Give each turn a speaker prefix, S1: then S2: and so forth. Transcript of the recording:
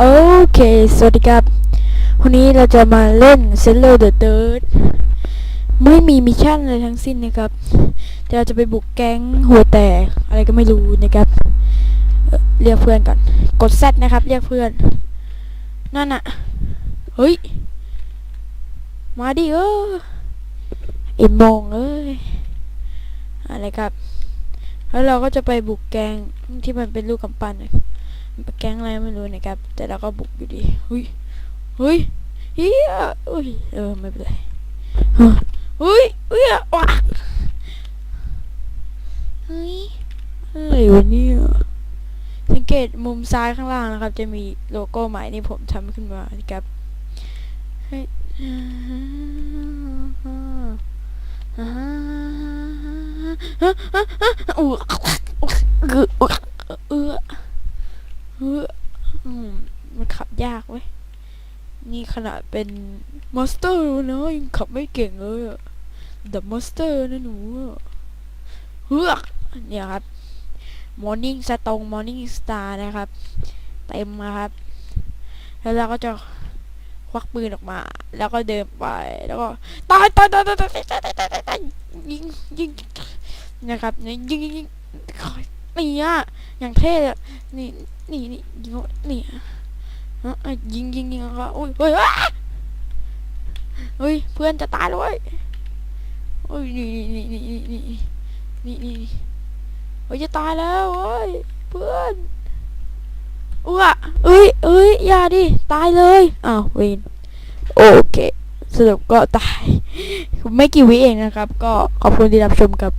S1: โอเค สวัสดีครับ วันนี้เราจะมาเล่น s e l l e r the Third ไม่มีมิชชั่นอะไรทั้งสิ้นนะครับ แต่เราจะไปบุกแก๊งหัวแตกอะไรก็ไม่รู้นะครับเเรียกเพื่อนก่อน กด Z นะครับ เรียกเพื่อน นั่นอะเฮ้ย มาดิเอออ็มโมงเอ้ย อะไรครับ แล้วเราก็จะไปบุกแก๊งที่มันเป็นลูกกำปั้นนะ แก๊งอะไรไม่รู้นะครับ แต่เราก็บุกอยู่ดีเฮ้ยเฮ้ยเฮียอุ้ยเออไม่เป็นไรเฮ้ยเฮ้ยว้าเฮ้ยอะไรวะเนี่ยสังเกตมุมซ้ายข้างล่างนะครับ จะมีโลโก้ใหม่ที่ผมทำขึ้นมานะครับเฮ้ยอ่าอ่าอ่าอ่าอ่าอู้เออืมมันขับยากเว้ย นี่ขนาดเป็นมอสเตอร์นะ ยังขับไม่เก่งเลยเดอะมอสเตอร์นะหนูเฮือกเนี่ยครับมอร์นิ่งสตองมอร์นิ่งสตาร์นะครับ เต็มนะครับ แล้วเราก็จะควักปืนออกมา แล้วก็เดินไป แล้วก็ตายตายตายตายตายตายตายยิงยิงนะครับยิงยิงยิง นีอะอย่างเท่เลยนี่นี่นี่ยิงนี่ยิงยิงยิงก็อุ้ยเฮ้ยเฮ้ยเพื่อนจะตายเล้วเว้ยโอ้ยนี่นี่นี่นี่นี่นี่นี่เฮ้ยจะตายแล้วเฮ้ยเพื่อนอุ้ยเอ้ยเอ้ยอย่าดิตายเลยอ้าววินโอเคสรุปก็ตาย ไม่กี่วิเองนะครับ ก็ขอบคุณที่รับชมครับ